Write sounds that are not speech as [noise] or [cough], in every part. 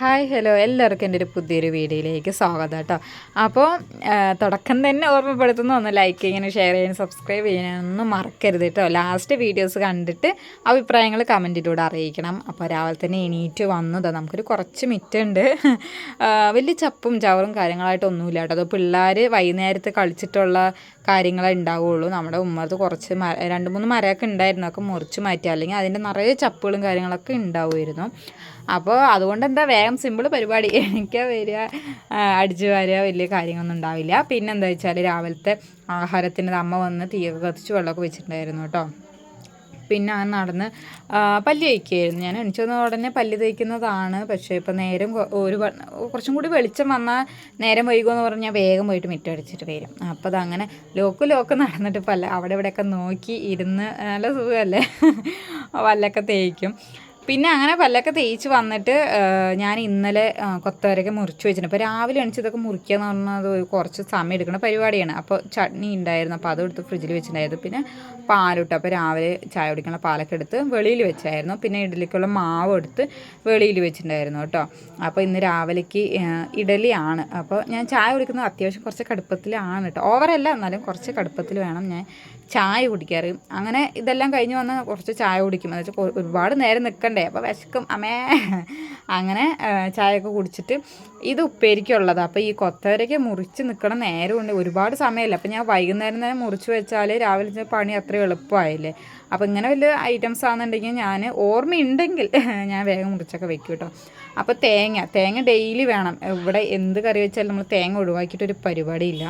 Hi hello. എല്ലാവർക്കും എന്റെ ഒരു പുതിയൊരു വീഡിയോയിലേക്ക് സ്വാഗതം കേട്ടോ. അപ്പോൾ തുടക്കം തന്നെ ഓർമ്മപ്പെടുത്തുന്നു. ഒന്ന് ലൈക്ക് ചെയ്യാനും ഷെയർ ചെയ്യാനും സബ്സ്ക്രൈബ് ചെയ്യാനൊന്നും മറക്കരുത് കേട്ടോ. ലാസ്റ്റ് വീഡിയോസ് കണ്ടിട്ട് അഭിപ്രായങ്ങൾ കമന്റിലൂടെ അറിയിക്കണം. അപ്പോൾ രാവിലെ തന്നെ എണീറ്റ് വന്നതാണ് നമുക്കൊരു കുറച്ച് മിറ്റുണ്ട് വലിയ ചപ്പും ചവറും കാര്യങ്ങളായിട്ടൊന്നുമില്ല കേട്ടോ. അത് പിള്ളേർ വൈകുന്നേരത്ത് കളിച്ചിട്ടുള്ള കാര്യങ്ങളെ ഉണ്ടാവുകയുള്ളൂ നമ്മുടെ ഉമ്മർത്ത് കുറച്ച് രണ്ട് മൂന്ന് മരമൊക്കെ ഉണ്ടായിരുന്നു. ഒക്കെ മുറിച്ച് മാറ്റി. അല്ലെങ്കിൽ അതിന്റെ നിറയെ ചപ്പുകളും കാര്യങ്ങളൊക്കെ ഉണ്ടാവുമായിരുന്നു. അപ്പോൾ അതുകൊണ്ട് എന്താ വേഗം സിമ്പിൾ പരിപാടി. [laughs] എനിക്ക് വരിക അടിച്ചു വാരുക വലിയ കാര്യങ്ങളൊന്നും ഉണ്ടാവില്ല. പിന്നെ എന്താ വെച്ചാൽ രാവിലത്തെ ആഹാരത്തിന് അമ്മ വന്ന് തീയൊക്കെ കത്തിച്ച് വെള്ളമൊക്കെ വെച്ചിട്ടുണ്ടായിരുന്നു കേട്ടോ. പിന്നെ ആ നടന്ന് പല്ല് തയ്ക്കുകയായിരുന്നു ഞാൻ. എണിച്ചു ഉടനെ പല്ല് തയ്ക്കുന്നതാണ് പക്ഷേ ഇപ്പം നേരം ഒരു കുറച്ചും കൂടി വെളിച്ചം വന്നാൽ നേരം വൈകുമെന്ന് പറഞ്ഞാൽ വേഗം പോയിട്ട് മിറ്റടിച്ചിട്ട് വരും. അപ്പോൾ അതങ്ങനെ ലോക്ക് ലോക്ക് നടന്നിട്ട് പല്ല അവിടെ ഇവിടെയൊക്കെ നോക്കി ഇരുന്ന് നല്ല സുഖമല്ലേ? പല്ലൊക്കെ തേക്കും. പിന്നെ അങ്ങനെ പല്ലൊക്കെ തേച്ച് വന്നിട്ട് ഞാൻ ഇന്നലെ കൊത്തവരൊക്കെ മുറിച്ച് വെച്ചിട്ടുണ്ട് അപ്പോൾ രാവിലെ എണിച്ച് ഇതൊക്കെ മുറിക്കുക എന്ന് പറഞ്ഞത് കുറച്ച് സമയം എടുക്കുന്ന പരിപാടിയാണ്. അപ്പോൾ ചട്നി ഉണ്ടായിരുന്നു അപ്പോൾ അതെടുത്ത് ഫ്രിഡ്ജിൽ വെച്ചിട്ടുണ്ടായിരുന്നു പിന്നെ പാലിട്ട്. അപ്പോൾ രാവിലെ ചായ കുടിക്കുന്ന പാലൊക്കെ എടുത്ത് വെളിയിൽ വെച്ചായിരുന്നു. പിന്നെ ഇഡലിക്കുള്ള മാവ് എടുത്ത് വെളിയിൽ വെച്ചിട്ടുണ്ടായിരുന്നു കേട്ടോ. അപ്പോൾ ഇന്ന് രാവിലേക്ക് ഇഡലിയാണ്. അപ്പോൾ ഞാൻ ചായ കുടിക്കുന്നത് അത്യാവശ്യം കുറച്ച് കടുപ്പത്തിലാണ് കേട്ടോ. ഓവറല്ല എന്നാലും കുറച്ച് കടുപ്പത്തിൽ വേണം ഞാൻ ചായ കുടിക്കാറ്. അങ്ങനെ ഇതെല്ലാം കഴിഞ്ഞ് വന്ന് കുറച്ച് ചായ കുടിക്കും. എന്ന് വെച്ചാൽ ഒരുപാട് നേരം നിൽക്കണ്ടേ അപ്പോൾ വിശക്കും. അമ്മേ. അങ്ങനെ ചായയൊക്കെ കുടിച്ചിട്ട് ഇത് ഉപ്പേരിക്കുള്ളതാണ് അപ്പോൾ ഈ കൊത്തവരയ്ക്ക് മുറിച്ച് നിൽക്കണം നേരമുണ്ട്. ഒരുപാട് സമയമില്ല. അപ്പോൾ ഞാൻ വൈകുന്നേരം തന്നെ മുറിച്ച് വെച്ചാൽ രാവിലെ പണി അത്ര എളുപ്പമായില്ലേ. അപ്പോൾ ഇങ്ങനെ വലിയ ഐറ്റംസ് ആണെന്നുണ്ടെങ്കിൽ ഞാൻ ഓർമ്മയുണ്ടെങ്കിൽ ഞാൻ വേഗം മുറിച്ചൊക്കെ വെക്കും കേട്ടോ അപ്പോൾ തേങ്ങ. തേങ്ങ ഡെയിലി വേണം. ഇവിടെ എന്ത് കറി വെച്ചാലും നമ്മൾ തേങ്ങ ഒഴിവാക്കിയിട്ടൊരു പരിപാടിയില്ല.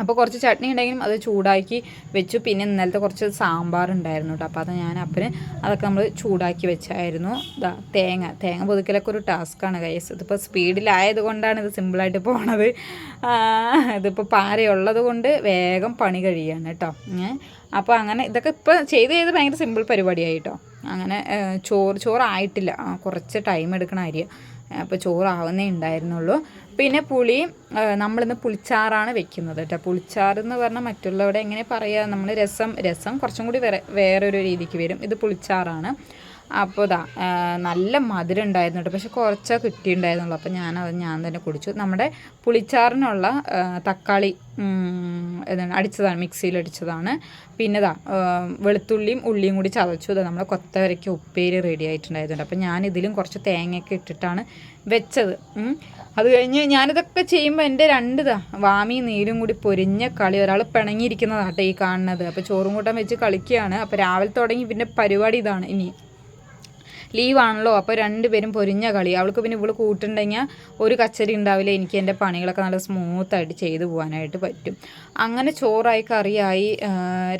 അപ്പോൾ കുറച്ച് ചട്നി ഉണ്ടെങ്കിലും അത് ചൂടാക്കി വെച്ചു. പിന്നെ ഇന്നലത്തെ കുറച്ച് സാമ്പാർ ഉണ്ടായിരുന്നു കേട്ടോ അപ്പോൾ അത് ഞാൻ അപ്പന് അതൊക്കെ നമ്മൾ ചൂടാക്കി വെച്ചായിരുന്നു. ഇതാ തേങ്ങ. തേങ്ങ പൊതുക്കലൊക്കെ ഒരു ടാസ്ക്കാണ് കൈസ് ഇതിപ്പോൾ സ്പീഡിലായത് കൊണ്ടാണ് ഇത് സിമ്പിളായിട്ട് പോണത്. ഇതിപ്പോൾ പാരയുള്ളത് കൊണ്ട് വേഗം പണി കഴിയാണ് കേട്ടോ അപ്പോൾ അങ്ങനെ ഇതൊക്കെ ഇപ്പോൾ ചെയ്ത് ചെയ്ത് ഭയങ്കര സിമ്പിൾ പരിപാടിയായി കേട്ടോ അങ്ങനെ ചോറ് ചോറായിട്ടില്ല. കുറച്ച് ടൈം എടുക്കണ അരി അപ്പോൾ ചോറാവുന്നേ ഉണ്ടായിരുന്നുള്ളൂ. പിന്നെ പുളി നമ്മളിന്ന് പുളിച്ചാറാണ് വെക്കുന്നത് കേട്ടോ. പുളിച്ചാറ് എന്ന് പറഞ്ഞാൽ മറ്റുള്ളവിടെ എങ്ങനെ പറയുക നമ്മൾ രസം രസം കുറച്ചും കൂടി വേറെ വേറൊരു രീതിക്ക് വരും. ഇത് പുളിച്ചാറാണ്. അപ്പോൾ ഇതാ നല്ല മധുരം ഉണ്ടായിരുന്നു കേട്ടോ. പക്ഷെ കുറച്ചേ കിട്ടിയിട്ടുണ്ടായിരുന്നുള്ളൂ. അപ്പോൾ ഞാൻ ഞാൻ തന്നെ കുടിച്ചു. നമ്മുടെ പുളിച്ചാറിനുള്ള തക്കാളി എന്താണ് അടിച്ചതാണ് മിക്സിയിൽ അടിച്ചതാണ്. പിന്നെ ഇതാ വെളുത്തുള്ളിയും ഉള്ളിയും കൂടി ചതച്ചു. ഇതാ നമ്മുടെ കൊത്തവരയ്ക്ക് ഉപ്പേരി റെഡി ആയിട്ടുണ്ടായിരുന്നു അപ്പോൾ ഞാൻ ഇതിലും കുറച്ച് തേങ്ങയൊക്കെ ഇട്ടിട്ടാണ് വെച്ചത്. അത് കഴിഞ്ഞ് ഞാനിതൊക്കെ ചെയ്യുമ്പോൾ എന്റെ രണ്ട് വാമി നീരും കൂടി പൊരിഞ്ഞ കളി ഒരാൾ പിണങ്ങിയിരിക്കുന്നതാട്ടെ ഈ കാണുന്നത്. അപ്പോൾ ചോറും കൂട്ടം വെച്ച് കളിക്കുകയാണ്. അപ്പോൾ രാവിലെ തുടങ്ങി പിന്നെ പരിപാടി ഇതാണ് ഇനി. ലീവാണല്ലോ അപ്പോൾ രണ്ടുപേരും പൊരിഞ്ഞ കളി. അവൾക്ക് പിന്നെ ഇവൾ കൂട്ടുണ്ടെങ്കിൽ ഒരു കച്ചരി ഉണ്ടാവില്ല. എനിക്ക് എന്റെ പണികളൊക്കെ നല്ല സ്മൂത്തായിട്ട് ചെയ്തു പോകാനായിട്ട് പറ്റും. അങ്ങനെ ചോറായി കറിയായി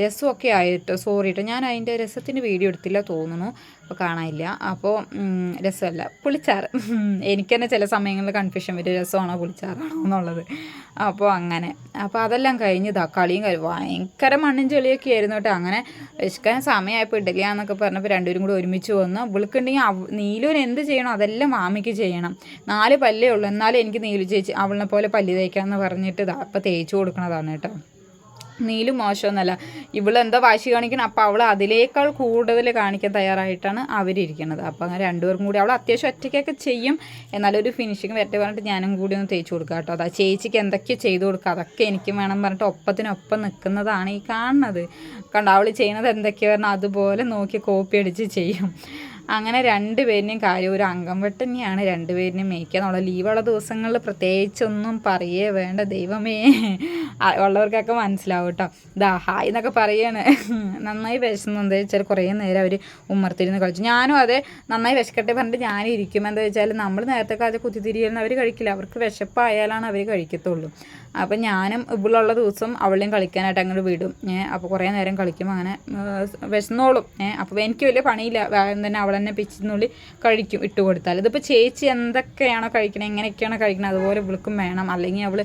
രസമൊക്കെ ആയിട്ട് സോറി കേട്ടോ. ഞാൻ അതിന്റെ രസത്തിന് വീഡിയോ എടുത്തില്ല തോന്നുന്നു. അപ്പോൾ കാണാനില്ല. അപ്പോൾ രസമല്ല. പുളിച്ചാറ്. എനിക്ക് തന്നെ ചില സമയങ്ങളിൽ കൺഫ്യൂഷൻ വരും. രസമാണോ പുളിച്ചാറാണോ എന്നുള്ളത്. അപ്പോൾ അങ്ങനെ. അപ്പോൾ അതെല്ലാം കഴിഞ്ഞ് കളിയും കഴിയും ഭയങ്കര മണ്ണും ചെളിയൊക്കെ ആയിരുന്നു കേട്ടോ. അങ്ങനെ വിശക്കാൻ സമയമായപ്പോൾ ഇഡലിയാന്നൊക്കെ പറഞ്ഞപ്പോൾ രണ്ടുപേരും കൂടി ഒരുമിച്ച് വന്നു. വിളിക്കുണ്ടെങ്കിൽ നീലൂർ എന്ത് ചെയ്യണം? അതെല്ലാം മാമിക്ക് ചെയ്യണം. നാല് പല്ലേ ഉള്ളൂ. എന്നാലും എനിക്ക് നീലു ചേച്ചി അവളിനെ പോലെ പല്ല് തേക്കാമെന്ന് പറഞ്ഞിട്ട് ഇതാ അപ്പോൾ തേച്ച് കൊടുക്കണതാണ് കേട്ടോ. നീലും മോശമൊന്നുമല്ല എന്താ വാശി കാണിക്കണം. അപ്പോൾ അവൾ അതിലേക്കാൾ കൂടുതൽ കാണിക്കാൻ തയ്യാറായിട്ടാണ് അവരിയ്ക്കുന്നത് അപ്പോൾ അങ്ങനെ രണ്ടുപേർക്കും കൂടി അവൾ അത്യാവശ്യം ഒറ്റയ്ക്കൊക്കെ ചെയ്യും. എന്നാലൊരു ഫിനിഷിങ് വരട്ടെ പറഞ്ഞിട്ട് ഞാനും കൂടി ഒന്ന് തേച്ച് കൊടുക്കുക കേട്ടോ. അതാ ചേച്ചിക്ക് എന്തൊക്കെ ചെയ്തു കൊടുക്കുക അതൊക്കെ എനിക്കും വേണം പറഞ്ഞിട്ട് ഒപ്പത്തിനൊപ്പം നിൽക്കുന്നതാണ് ഈ കാണുന്നത്. കണ്ടോ? അവൾ ചെയ്യുന്നത് പറഞ്ഞാൽ അതുപോലെ നോക്കി കോപ്പി അടിച്ച് ചെയ്യും. അങ്ങനെ രണ്ടുപേരിനെയും കാര്യം ഒരു അംഗം വെട്ട് തന്നെയാണ് രണ്ടുപേരിനെയും മേയ്ക്കുക. എന്നുള്ള ലീവുള്ള ദിവസങ്ങളിൽ പ്രത്യേകിച്ചൊന്നും പറയേ വേണ്ട ദൈവമേ. ഉള്ളവർക്കൊക്കെ മനസ്സിലാവും കേട്ടോ. ദാ ഹായ് എന്നൊക്കെ പറയാണ്. നന്നായി വിശന്നു വെച്ചാൽ കുറേ നേരം അവർ ഉമ്മർത്തിരുന്ന് കളിച്ചു. ഞാനും അതെ നന്നായി വിശക്കട്ടെ പറഞ്ഞിട്ട് ഞാനും ഇരിക്കും എന്താ വെച്ചാൽ നമ്മൾ നേരത്തെ കാലത്ത് കുത്തിത്തിരിയെന്ന് അവർ കഴിക്കില്ല. അവർക്ക് വിശപ്പായാലാണ് അവർ കഴിക്കത്തുള്ളൂ. അപ്പം ഞാനും ഇവളുള്ള ദിവസം അവളെയും കളിക്കാനായിട്ട് അങ്ങോട്ട് വിടും. അപ്പോൾ കുറേ നേരം കളിക്കും അങ്ങനെ വിശന്നോളും. അപ്പോൾ എനിക്ക് വലിയ പണിയില്ല. വേഗം തന്നെ അവൾ തന്നെ പിച്ചിനുള്ളിൽ കഴിക്കും ഇട്ട് കൊടുത്താൽ ഇതിപ്പോൾ ചേച്ചി എന്തൊക്കെയാണോ കഴിക്കണത് എങ്ങനെയൊക്കെയാണോ കഴിക്കണത് അതുപോലെ ഇവൾക്കും വേണം. അല്ലെങ്കിൽ അവൾ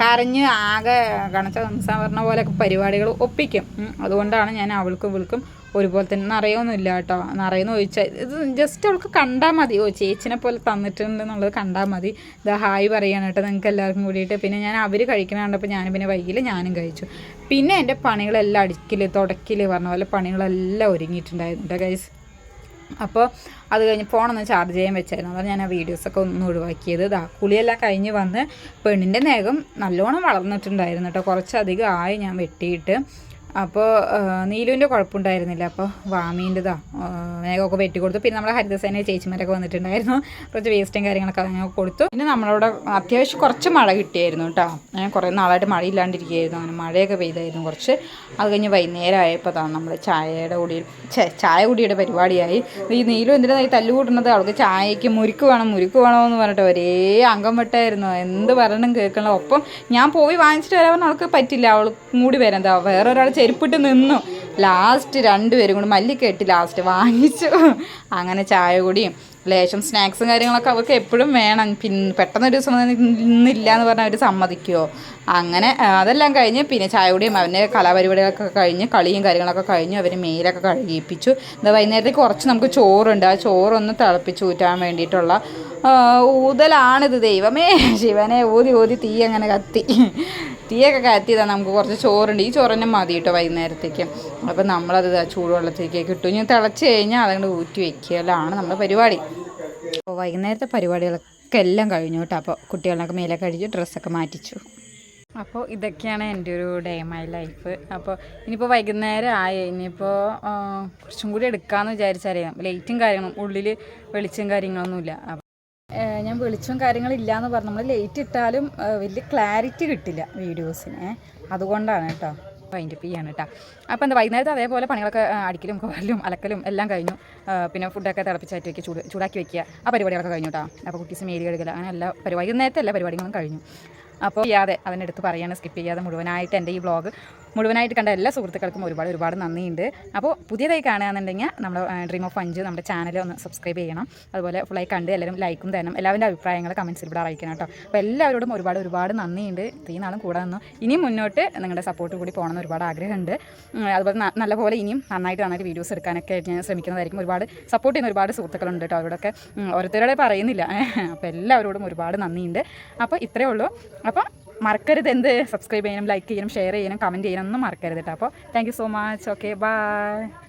കരഞ്ഞ് ആകെ കണച്ച സംസാരണ പോലെ പരിപാടികൾ ഒപ്പിക്കും. അതുകൊണ്ടാണ് ഞാൻ അവൾക്കും ഇവൾക്കും ഒരുപോലെ തന്നെ നിറയൊന്നുമില്ല കേട്ടോ. നിറയെന്ന് ചോദിച്ചാൽ ഇത് ജസ്റ്റ് അവൾക്ക് കണ്ടാൽ മതി. ഓ ചേച്ചിനെ പോലെ തന്നിട്ടുണ്ട് എന്നുള്ളത് കണ്ടാൽ മതി. ഇത് ഹായ് പറയാണ് കേട്ടോ നിങ്ങൾക്ക് എല്ലാവർക്കും കൂടിയിട്ട്. പിന്നെ ഞാൻ അവർ കഴിക്കണ കണ്ടപ്പോൾ ഞാനും പിന്നെ വൈകില്ല ഞാനും കഴിച്ചു. പിന്നെ എന്റെ പണികളെല്ലാം അടിക്കൽ തുടക്കൽ പറഞ്ഞ പോലെ പണികളെല്ലാം ഒരുങ്ങിയിട്ടുണ്ടായിരുന്നു കേട്ടോ ഗൈസ് അപ്പോൾ അത് കഴിഞ്ഞ് ഫോണൊന്ന് ചാർജ് ചെയ്യാൻ വെച്ചായിരുന്നു. അതാണ് ഞാൻ ആ വീഡിയോസൊക്കെ ഒന്ന് ഒഴിവാക്കിയത്. ഇതാ കുളിയെല്ലാം കഴിഞ്ഞ് വന്ന് പെണ്ണിന്റെ നേഗം നല്ലോണം വളർന്നിട്ടുണ്ടായിരുന്നു കേട്ടോ കുറച്ചധികം ആയി ഞാൻ വെട്ടിയിട്ട്. അപ്പോൾ നീലുവിന്റെ കുഴപ്പമുണ്ടായിരുന്നില്ല. അപ്പോൾ വാമീന്റെതാ മേഘമൊക്കെ വെട്ടി കൊടുത്തു. പിന്നെ നമ്മുടെ ഹരിതസേന ചേച്ചിമാരൊക്കെ വന്നിട്ടുണ്ടായിരുന്നു. കുറച്ച് വേസ്റ്റും കാര്യങ്ങളൊക്കെ അങ്ങനെ കൊടുത്തു. പിന്നെ നമ്മളവിടെ അത്യാവശ്യം കുറച്ച് മഴ കിട്ടിയായിരുന്നു കേട്ടോ. ഞാൻ കുറേ നാളായിട്ട് മഴയില്ലാണ്ടിരിക്കുകയായിരുന്നു. അങ്ങനെ മഴയൊക്കെ പെയ്തായിരുന്നു കുറച്ച്. അത് കഴിഞ്ഞ് വൈകുന്നേരം ആയപ്പോൾ താ നമ്മൾ ചായയുടെ കൂടി ചായ കുടിയുടെ പരിപാടിയായി. ഈ നീലു എന്തിനാ ഈ തല്ലു കൂട്ടുന്നത്? അവൾക്ക് ചായക്ക് മുരുക്ക് വേണം മുരുക്ക് വേണമെന്ന് പറഞ്ഞിട്ട് ഒരേ അംഗം വെട്ടായിരുന്നു. എന്ത് പറയണം കേൾക്കണം. ഒപ്പം ഞാൻ പോയി വാങ്ങിച്ചിട്ട് വരാൻ അവൾക്ക് പറ്റില്ല. അവൾ കൂടി വരാൻ വേറെ ഒരാൾ ചെരുപ്പിട്ട് നിന്നു. ലാസ്റ്റ് രണ്ടുപേരും കൂടി മല്ലിക്കെട്ടി ലാസ്റ്റ് വാങ്ങിച്ചു. അങ്ങനെ ചായ കുടിയും ലേശം സ്നാക്സും കാര്യങ്ങളൊക്കെ അവർക്ക് എപ്പോഴും വേണം. പിന്നെ പെട്ടെന്ന് ഒരു ദിവസം ഇന്നില്ല എന്ന് പറഞ്ഞാൽ അവർ സമ്മതിക്കുമോ അങ്ങനെ അതെല്ലാം കഴിഞ്ഞ് പിന്നെ ചായ കുടിയും അവന്റെ കലാപരിപാടികളൊക്കെ കഴിഞ്ഞ് കളിയും കാര്യങ്ങളൊക്കെ കഴിഞ്ഞ് അവർ മേലൊക്കെ കഴുകിയിപ്പിച്ചു എന്താ വൈകുന്നേരത്തേക്ക് കുറച്ച് നമുക്ക് ചോറുണ്ട്. ആ ചോറൊന്ന് തിളപ്പിച്ച് ഊറ്റാൻ വേണ്ടിയിട്ടുള്ള ഊതലാണിത് ദൈവമേ. ശിവനെ ഊതി ഊതി തീ അങ്ങനെ കത്തി. തീയൊക്കെ കത്തിയതാണ് നമുക്ക് കുറച്ച് ചോറുണ്ട്. ഈ ചോറ് മതി കേട്ടോ വൈകുന്നേരത്തേക്ക്. അപ്പം നമ്മളത് ചൂടുവെള്ളത്തേക്ക് കിട്ടും ഇനി തിളച്ച് കഴിഞ്ഞാൽ അതങ്ങോട്ട് ഊറ്റി വെക്കലാണ് നമ്മുടെ പരിപാടി. അപ്പോൾ വൈകുന്നേരത്തെ പരിപാടികളൊക്കെ എല്ലാം കഴിഞ്ഞു കേട്ടോ. അപ്പോൾ കുട്ടികളൊക്കെ മേലെ കഴിച്ചു ഡ്രസ്സൊക്കെ മാറ്റിച്ചു. അപ്പോൾ ഇതൊക്കെയാണ് എന്റെ ഒരു ഡേ മൈ ലൈഫ് അപ്പോൾ ഇനിയിപ്പോൾ വൈകുന്നേരം ആയി. ഇനിയിപ്പോൾ കുറച്ചും കൂടി എടുക്കാമെന്ന് വിചാരിച്ചറിയാം ലൈറ്റും കാര്യങ്ങളും ഉള്ളിൽ വെളിച്ചം കാര്യങ്ങളൊന്നുമില്ല. ഞാൻ വെളിച്ചവും കാര്യങ്ങളില്ല എന്ന് പറഞ്ഞു. നമ്മൾ ലേറ്റ് ഇട്ടാലും വലിയ ക്ലാരിറ്റി കിട്ടില്ല വീഡിയോസിന് അതുകൊണ്ടാണ് കേട്ടോ. വൈൻഡപ്പ് ആണ് കേട്ടോ അപ്പോൾ എന്താ വൈകുന്നേരത്തെ അതേപോലെ പണികളൊക്കെ അടിക്കലും കോലും അലക്കലും എല്ലാം കഴിഞ്ഞു. പിന്നെ ഫുഡൊക്കെ തിളപ്പിച്ചായിട്ട് വയ്ക്കുക ചൂട് ചൂടാക്കി വയ്ക്കുക ആ പരിപാടികളൊക്കെ കഴിഞ്ഞു കേട്ടോ അപ്പോൾ കുട്ടീസ് മേരി കഴുകൽ അങ്ങനെ എല്ലാ പരിപാടി വൈകുന്നേരത്തെ എല്ലാ പരിപാടികളും കഴിഞ്ഞു. അപ്പോൾ ചെയ്യാതെ അതിനടുത്ത് പറയാണ് സ്കിപ്പ് ചെയ്യാതെ മുഴുവനായിട്ട് എന്റെ ഈ വ്ളോഗ് മുഴുവനായിട്ട് കണ്ട എല്ലാ സുഹൃത്തുക്കൾക്കും ഒരുപാട് ഒരുപാട് നന്ദിയുണ്ട്. അപ്പോൾ പുതിയതായി കാണുകയാണെന്നുണ്ടെങ്കിൽ നമ്മുടെ ഡ്രീം ഓഫ് അഞ്ച് നമ്മുടെ ചാനൽ ഒന്ന് സബ്സ്ക്രൈബ് ചെയ്യണം. അതുപോലെ ഫുള്ളായി കണ്ട് എല്ലാവരും ലൈക്കും തരണം. എല്ലാവരുടെ അഭിപ്രായങ്ങൾ കമൻസിൽ ഇവിടെ അറിയിക്കണം കേട്ടോ. അപ്പോൾ എല്ലാവരോടും ഒരുപാട് ഒരുപാട് നന്ദിയുണ്ട്. ഇത്രയും നാളും കൂടെ നിന്നു. ഇനിയും മുന്നോട്ട് നിങ്ങളുടെ സപ്പോർട്ട് കൂടി പോകണമെന്ന് ഒരുപാട് ആഗ്രഹമുണ്ട്. അതുപോലെ നല്ലപോലെ ഇനിയും നന്നായിട്ട് നന്നായിട്ട് വീഡിയോസ് എടുക്കാനൊക്കെ ഞാൻ ശ്രമിക്കുന്നതായിരിക്കും. ഒരുപാട് സപ്പോർട്ട് ചെയ്യുന്ന ഒരുപാട് സുഹൃത്തുക്കളുണ്ട് കേട്ടോ അവരോടൊക്കെ. ഓരോരുത്തരോടെ പറയുന്നില്ല. [laughs] അപ്പോൾ എല്ലാവരോടും ഒരുപാട് നന്ദിയുണ്ട്. അപ്പോൾ ഇത്രയേ ഉള്ളൂ. അപ്പോൾ മറക്കരുത് എന്ത്? സബ്സ്ക്രൈബ് ചെയ്യാനും ലൈക്ക് ചെയ്യാനും ഷെയർ ചെയ്യാനും കമന്റ് ചെയ്യാനും ഒന്നും മറക്കരുത് കേട്ടോ അപ്പോൾ thank so much okay bye